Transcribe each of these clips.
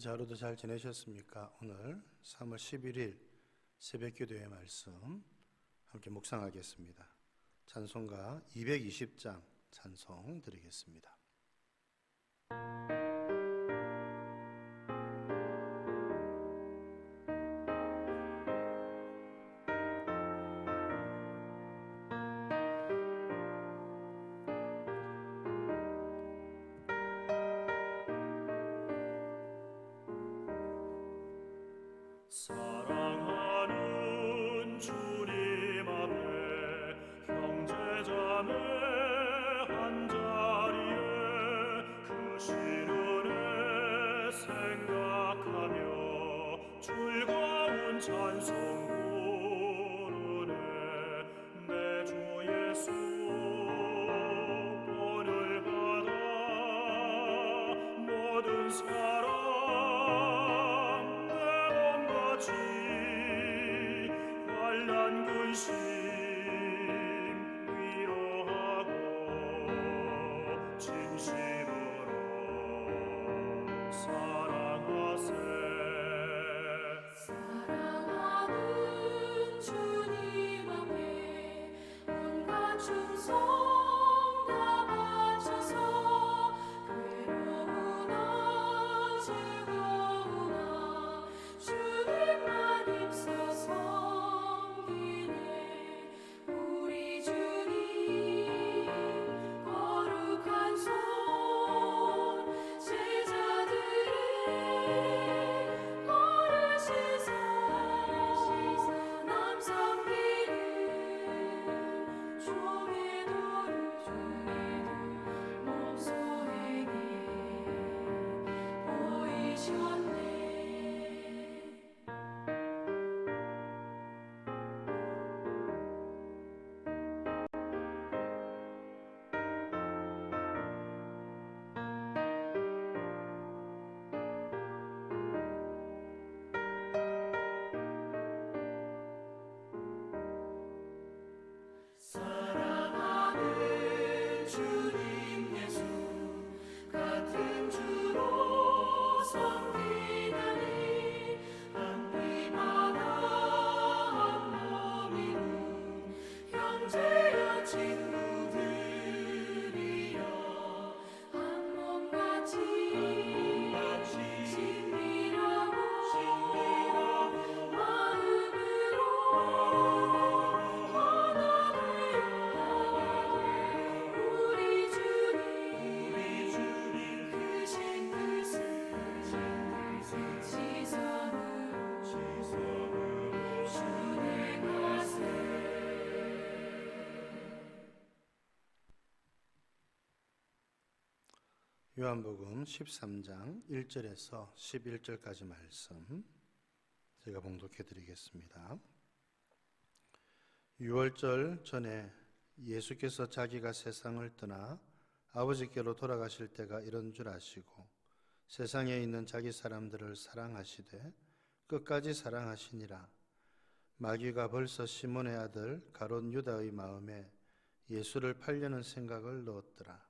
어제 하루도 잘 지내셨습니까? 오늘 3월 11일 새벽 기도의 말씀 함께 묵상하겠습니다. 찬송가 220장 찬송 드리겠습니다. 사랑하는 주님 앞에 형제자매 한자리에 그 시련에 생각하며 즐거운 찬송 부르네. 내 주 예수 본을 받아 모든 사 是。 요한복음 13장 1절에서 11절까지 말씀 제가 봉독해 드리겠습니다. 6월절 전에 예수께서 자기가 세상을 떠나 아버지께로 돌아가실 때가 이런 줄 아시고 세상에 있는 자기 사람들을 사랑하시되 끝까지 사랑하시니라 마귀가 벌써 시몬의 아들 가롯 유다의 마음에 예수를 팔려는 생각을 넣었더라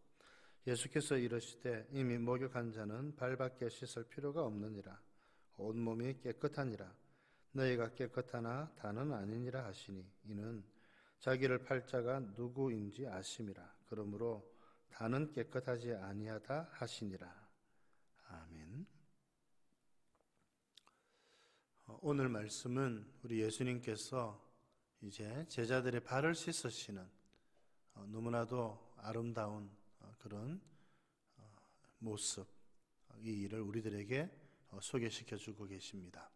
예수께서 이르시되 이미 목욕한 자는 발밖에 씻을 필요가 없느니라. 온몸이 깨끗하니라. 너희가 깨끗하나 다는 아니니라 하시니 이는 자기를 팔자가 누구인지 아심이라. 그러므로 다는 깨끗하지 아니하다 하시니라. 아멘. 어, 오늘 말씀은 우리 예수님께서 이제 제자들의 발을 씻으시는 어, 너무나도 아름다운 어, 그런 어, 모습 어, 이 일을 우리들에게 어, 소개시켜 주고 계십니다.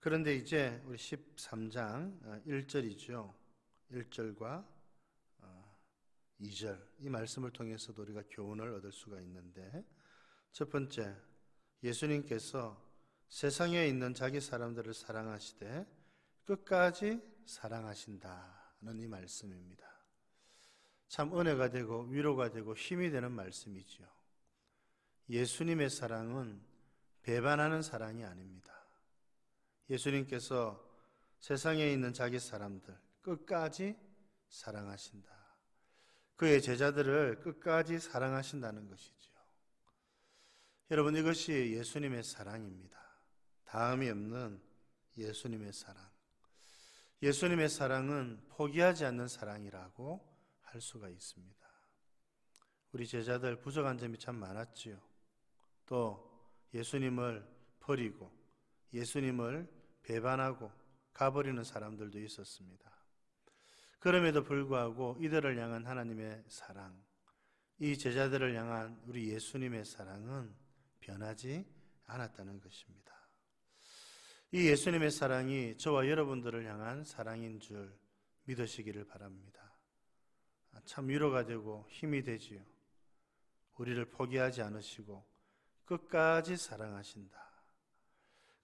그런데 이제 우리 13장 1절이죠. 1절과 2절 이 말씀을 통해서도 우리가 교훈을 얻을 수가 있는데 첫 번째 예수님께서 세상에 있는 자기 사람들을 사랑하시되 끝까지 사랑하신다는 이 말씀입니다. 참 은혜가 되고 위로가 되고 힘이 되는 말씀이지요. 예수님의 사랑은 배반하는 사랑이 아닙니다. 예수님께서 세상에 있는 자기 사람들 끝까지 사랑하신다. 그의 제자들을 끝까지 사랑하신다는 것이지요. 여러분 이것이 예수님의 사랑입니다. 다음이 없는 예수님의 사랑. 예수님의 사랑은 포기하지 않는 사랑이라고 할 수가 있습니다. 우리 제자들 부족한 점이 참 많았지요. 또 예수님을 버리고 예수님을 배반하고 가버리는 사람들도 있었습니다. 그럼에도 불구하고 이들을 향한 하나님의 사랑, 이 제자들을 향한 우리 예수님의 사랑은 변하지 않았다는 것입니다. 이 예수님의 사랑이 저와 여러분들을 향한 사랑인 줄 믿으시기를 바랍니다. 참 위로가 되고 힘이 되지요. 우리를 포기하지 않으시고 끝까지 사랑하신다.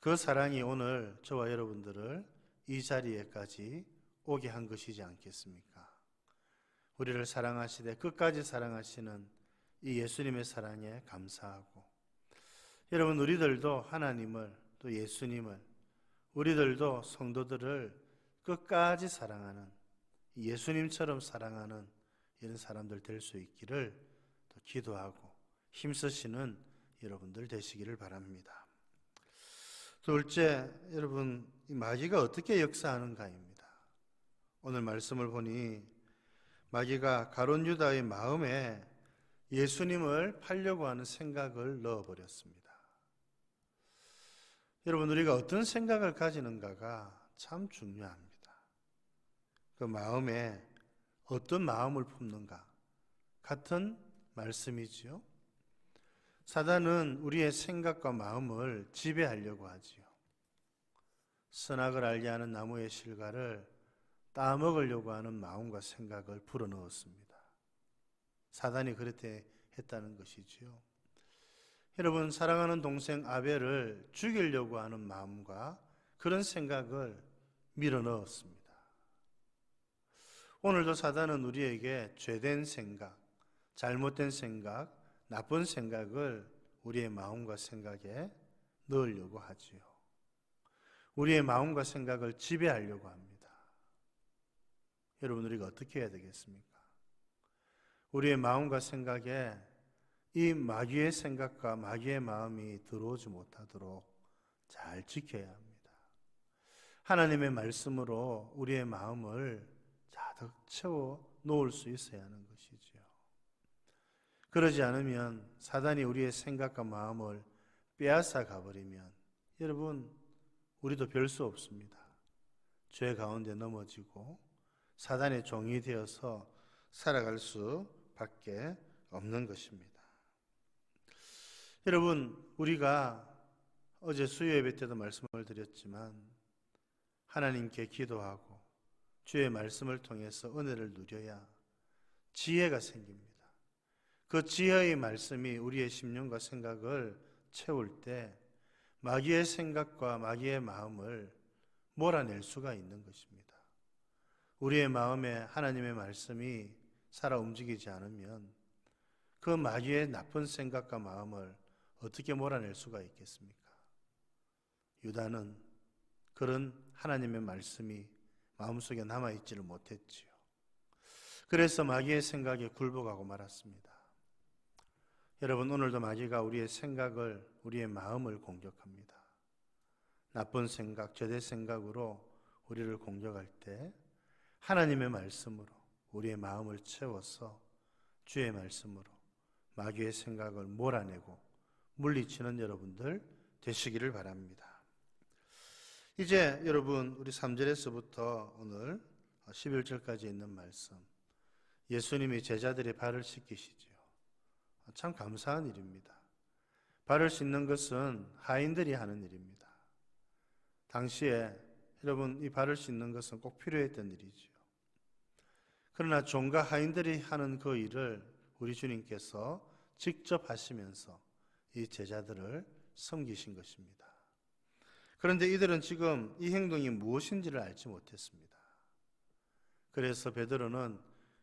그 사랑이 오늘 저와 여러분들을 이 자리에까지 오게 한 것이지 않겠습니까? 우리를 사랑하시되 끝까지 사랑하시는 이 예수님의 사랑에 감사하고 여러분 우리들도 하나님을 또 예수님을 우리들도 성도들을 끝까지 사랑하는 예수님처럼 사랑하는 이런 사람들 될 수 있기를 또 기도하고 힘쓰시는 여러분들 되시기를 바랍니다. 둘째, 여러분 이 마귀가 어떻게 역사하는가입니다. 오늘 말씀을 보니 마귀가 가론 유다의 마음에 예수님을 팔려고 하는 생각을 넣어버렸습니다. 여러분 우리가 어떤 생각을 가지는가가 참 중요합니다. 그 마음에 어떤 마음을 품는가 같은 말씀이지요. 사단은 우리의 생각과 마음을 지배하려고 하지요. 선악을 알게 하는 나무의 실과를 따먹으려고 하는 마음과 생각을 불어넣었습니다. 사단이 그렇게 했다는 것이지요. 여러분 사랑하는 동생 아벨을 죽이려고 하는 마음과 그런 생각을 밀어 넣었습니다. 오늘도 사단은 우리에게 죄된 생각, 잘못된 생각, 나쁜 생각을 우리의 마음과 생각에 넣으려고 하지요. 우리의 마음과 생각을 지배하려고 합니다. 여러분 우리가 어떻게 해야 되겠습니까? 우리의 마음과 생각에 이 마귀의 생각과 마귀의 마음이 들어오지 못하도록 잘 지켜야 합니다. 하나님의 말씀으로 우리의 마음을 가득 채워 놓을 수 있어야 하는 것이지요. 그러지 않으면 사단이 우리의 생각과 마음을 빼앗아 가버리면 여러분 우리도 별 수 없습니다. 죄 가운데 넘어지고 사단의 종이 되어서 살아갈 수밖에 없는 것입니다. 여러분 우리가 어제 수요 예배 때도 말씀을 드렸지만 하나님께 기도하고 주의 말씀을 통해서 은혜를 누려야 지혜가 생깁니다. 그 지혜의 말씀이 우리의 심령과 생각을 채울 때 마귀의 생각과 마귀의 마음을 몰아낼 수가 있는 것입니다. 우리의 마음에 하나님의 말씀이 살아 움직이지 않으면 그 마귀의 나쁜 생각과 마음을 어떻게 몰아낼 수가 있겠습니까? 유다는 그런 하나님의 말씀이 마음속에 남아있지를 못했지요. 그래서 마귀의 생각에 굴복하고 말았습니다. 여러분, 오늘도 마귀가 우리의 생각을, 우리의 마음을 공격합니다. 나쁜 생각, 죄대 생각으로 우리를 공격할 때 하나님의 말씀으로 우리의 마음을 채워서 주의 말씀으로 마귀의 생각을 몰아내고 물리치는 여러분들 되시기를 바랍니다. 이제 여러분 우리 3절에서부터 오늘 11절까지 있는 말씀 예수님이 제자들의 발을 씻기시지요. 참 감사한 일입니다. 발을 씻는 것은 하인들이 하는 일입니다. 당시에 여러분 이 발을 씻는 것은 꼭 필요했던 일이지요. 그러나 종과 하인들이 하는 그 일을 우리 주님께서 직접 하시면서 이 제자들을 섬기신 것입니다. 그런데 이들은 지금 이 행동이 무엇인지를 알지 못했습니다. 그래서 베드로는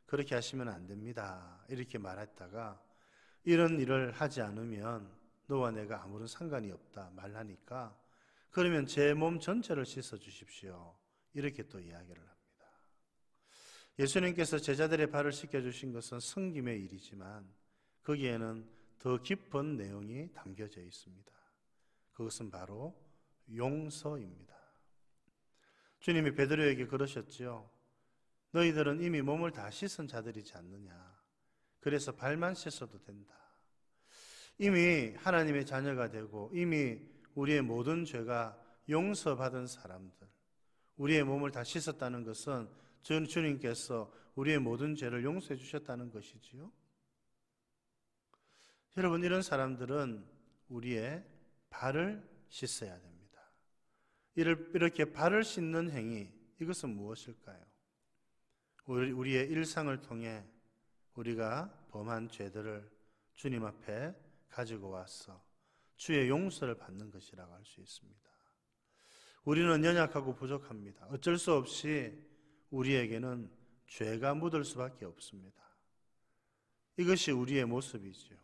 그렇게 하시면 안 됩니다. 이렇게 말했다가 이런 일을 하지 않으면 너와 내가 아무런 상관이 없다 말하니까 그러면 제 몸 전체를 씻어 주십시오. 이렇게 또 이야기를 합니다. 예수님께서 제자들의 발을 씻겨 주신 것은 성김의 일이지만 거기에는 더 깊은 내용이 담겨져 있습니다. 그것은 바로 용서입니다. 주님이 베드로에게 그러셨지요. 너희들은 이미 몸을 다 씻은 자들이지 않느냐. 그래서 발만 씻어도 된다. 이미 하나님의 자녀가 되고 이미 우리의 모든 죄가 용서받은 사람들, 우리의 몸을 다 씻었다는 것은 주- 주님께서 우리의 모든 죄를 용서해 주셨다는 것이지요. 여러분 이런 사람들은 우리의 발을 씻어야 됩니다. 이렇게 발을 씻는 행위 이것은 무엇일까요? 우리- 우리의 일상을 통해 우리가 범한 죄들을 주님 앞에 가지고 와서 주의 용서를 받는 것이라고 할 수 있습니다. 우리는 연약하고 부족합니다. 어쩔 수 없이 우리에게는 죄가 묻을 수밖에 없습니다. 이것이 우리의 모습이지요.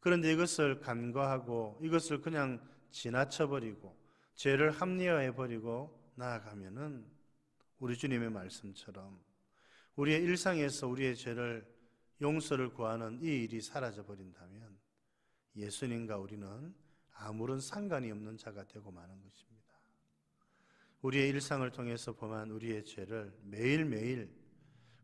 그런데 이것을 간과하고 이것을 그냥 지나쳐버리고 죄를 합리화해 버리고 나아가면은 우리 주님의 말씀처럼 우리의 일상에서 우리의 죄를 용서를 구하는 이 일이 사라져 버린다면 예수님과 우리는 아무런 상관이 없는 자가 되고 마는 것입니다. 우리의 일상을 통해서 범한 우리의 죄를 매일매일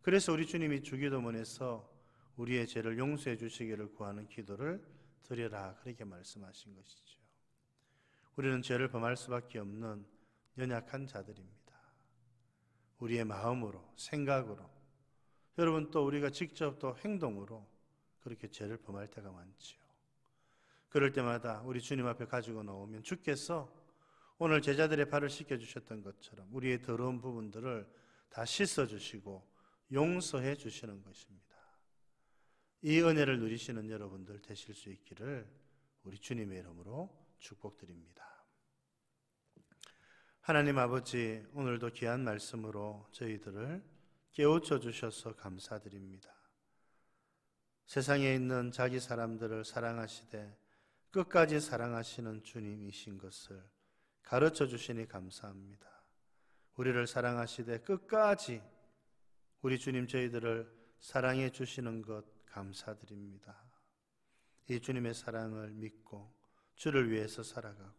그래서 우리 주님이 주기도문에서 우리의 죄를 용서해 주시기를 구하는 기도를 드려라 그렇게 말씀하신 것이죠. 우리는 죄를 범할 수밖에 없는 연약한 자들입니다. 우리의 마음으로, 생각으로, 여러분 또 우리가 직접 또 행동으로 그렇게 죄를 범할 때가 많지요. 그럴 때마다 우리 주님 앞에 가지고 나오면 주께서 오늘 제자들의 발을 씻겨 주셨던 것처럼 우리의 더러운 부분들을 다 씻어 주시고 용서해 주시는 것입니다. 이 은혜를 누리시는 여러분들 되실 수 있기를 우리 주님의 이름으로 축복드립니다. 하나님 아버지, 오늘도 귀한 말씀으로 저희들을 깨우쳐 주셔서 감사드립니다. 세상에 있는 자기 사람들을 사랑하시되 끝까지 사랑하시는 주님이신 것을 가르쳐 주시니 감사합니다. 우리를 사랑하시되 끝까지 우리 주님 저희들을 사랑해 주시는 것 감사드립니다. 이 주님의 사랑을 믿고 주를 위해서 살아가고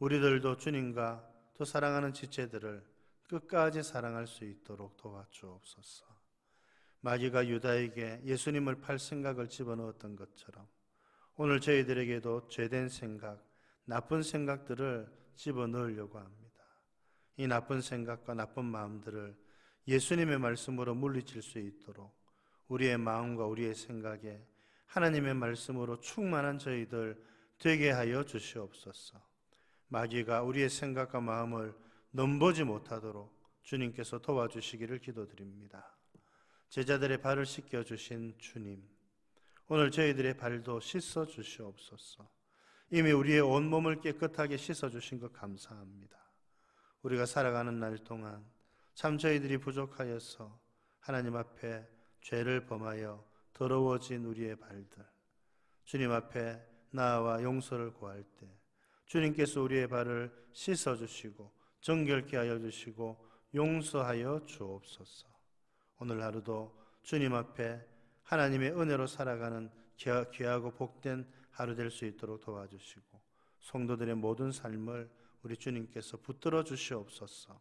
우리들도 주님과 또 사랑하는 지체들을 끝까지 사랑할 수 있도록 도와주옵소서. 마귀가 유다에게 예수님을 팔 생각을 집어넣었던 것처럼 오늘 저희들에게도 죄된 생각, 나쁜 생각들을 집어넣으려고 합니다. 이 나쁜 생각과 나쁜 마음들을 예수님의 말씀으로 물리칠 수 있도록 우리의 마음과 우리의 생각에 하나님의 말씀으로 충만한 저희들 되게 하여 주시옵소서. 마귀가 우리의 생각과 마음을 넘보지 못하도록 주님께서 도와주시기를 기도드립니다. 제자들의 발을 씻겨 주신 주님, 오늘 저희들의 발도 씻어 주시옵소서. 이미 우리의 온 몸을 깨끗하게 씻어 주신 것 감사합니다. 우리가 살아가는 날 동안 참 저희들이 부족하여서 하나님 앞에 죄를 범하여 더러워진 우리의 발들, 주님 앞에 나와 용서를 구할 때 주님께서 우리의 발을 씻어 주시고 정결케 하여 주시고 용서하여 주옵소서. 오늘 하루도 주님 앞에 하나님의 은혜로 살아가는 귀하- 귀하고 복된 하루 될 수 있도록 도와주시고 성도들의 모든 삶을 우리 주님께서 붙들어 주시옵소서.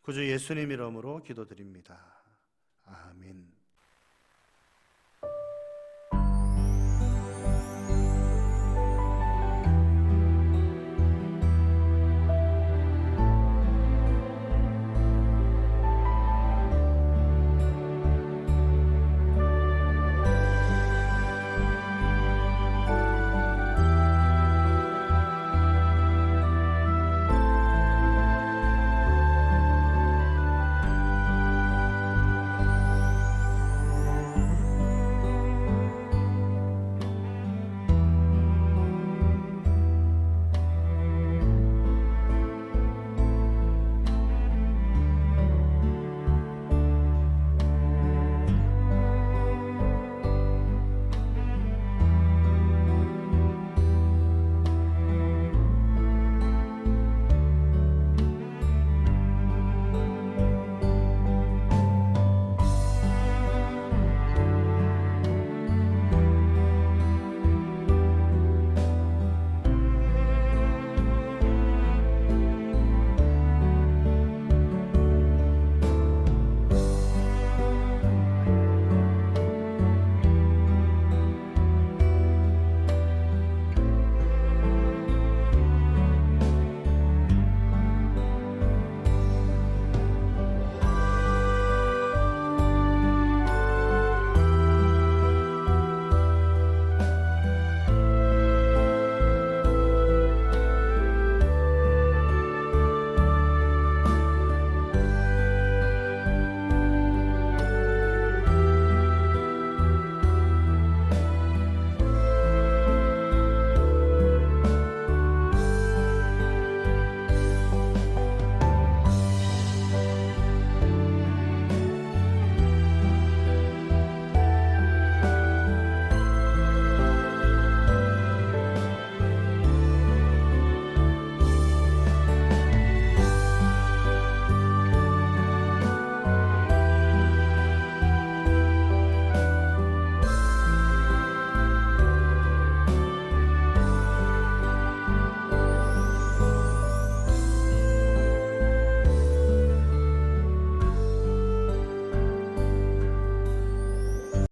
구주 예수님 이름으로 기도드립니다. 아멘.